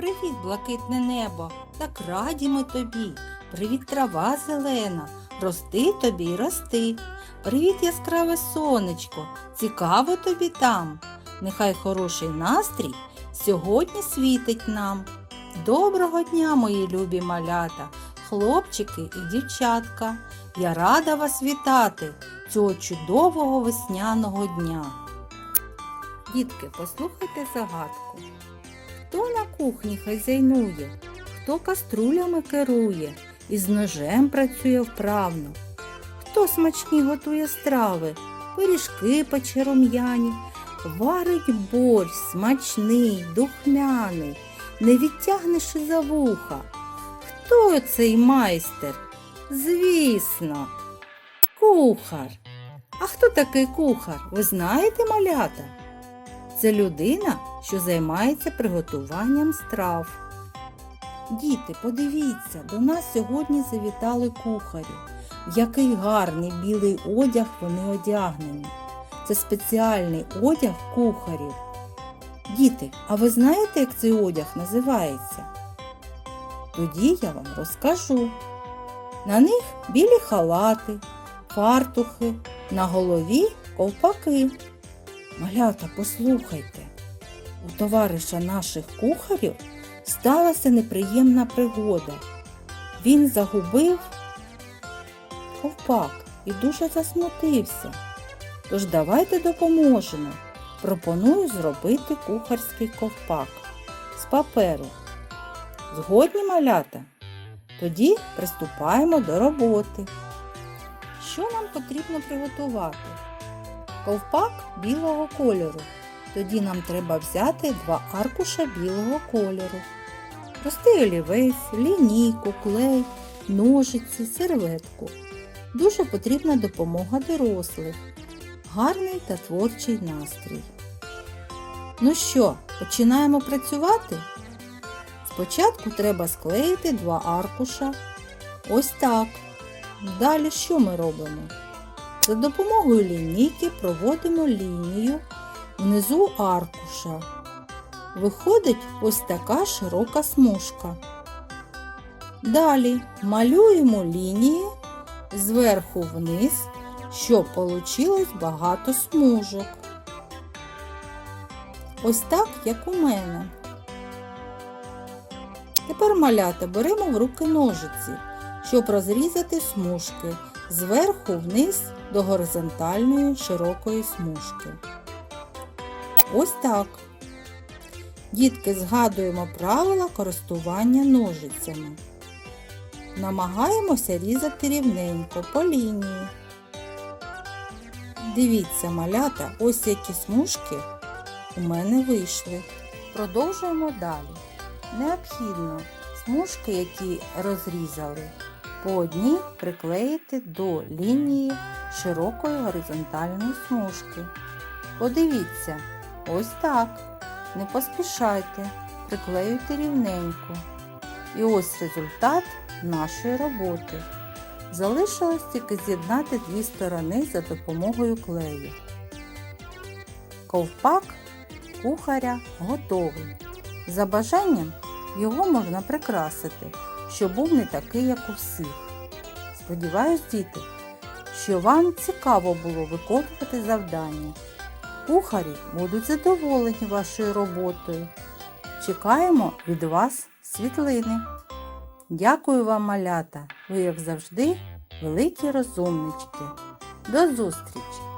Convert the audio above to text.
Привіт, блакитне небо, так раді ми тобі. Привіт, трава зелена, рости тобі й рости. Привіт, яскраве сонечко, цікаво тобі там. Нехай хороший настрій сьогодні світить нам. Доброго дня, мої любі малята, хлопчики і дівчатка. Я рада вас вітати цього чудового весняного дня. Дітки, послухайте загадку. Хто на кухні хазяйнує, хто каструлями керує і з ножем працює вправно, хто смачні готує страви, пиріжки пече рум'яні, варить борщ смачний, духмяний, не відтягнеш за вуха. Хто цей майстер? Звісно, кухар. А хто такий кухар? Ви знаєте, малята? Це людина, що займається приготуванням страв. Діти, подивіться, до нас сьогодні завітали кухарі. В який гарний білий одяг вони одягнені. Це спеціальний одяг кухарів. Діти, а ви знаєте, як цей одяг називається? Тоді я вам розкажу. На них білі халати, фартухи, на голові ковпаки. Малята, послухайте, у товариша наших кухарів сталася неприємна пригода. Він загубив ковпак і дуже засмутився. Тож давайте допоможемо. Пропоную зробити кухарський ковпак з паперу. Згодні малята? Тоді приступаємо до роботи. Що нам потрібно приготувати? Ковпак білого кольору. Тоді нам треба взяти два аркуша білого кольору. Простий олівець, лінійку, клей, ножиці, серветку. Дуже потрібна допомога дорослих. Гарний та творчий настрій. Ну що, починаємо працювати? Спочатку треба склеїти два аркуша. Ось так. Далі що ми робимо? За допомогою лінійки проводимо лінію внизу аркуша. Виходить ось така широка смужка. Далі малюємо лінії зверху вниз, щоб вийшло багато смужок. Ось так, як у мене. Тепер малята беремо в руки ножиці, щоб розрізати смужки зверху вниз до горизонтальної широкої смужки. Ось так. Дітки згадуємо правила користування ножицями. Намагаємося різати рівненько по лінії. Дивіться, малята, ось які смужки у мене вийшли. Продовжуємо далі. Необхідно смужки, які розрізали, по одній приклеїти до лінії широкої горизонтальної смужки. Подивіться, ось так. Не поспішайте, приклеюйте рівненько. І ось результат нашої роботи. Залишилось тільки з'єднати дві сторони за допомогою клею. Ковпак кухаря готовий. За бажанням його можна прикрасити, щоб був не такий, як у всіх. Сподіваюсь, діти, що вам цікаво було виконувати завдання. Кухарі будуть задоволені вашою роботою. Чекаємо від вас світлини. Дякую вам, малята! Ви, як завжди, великі розумнички. До зустрічі!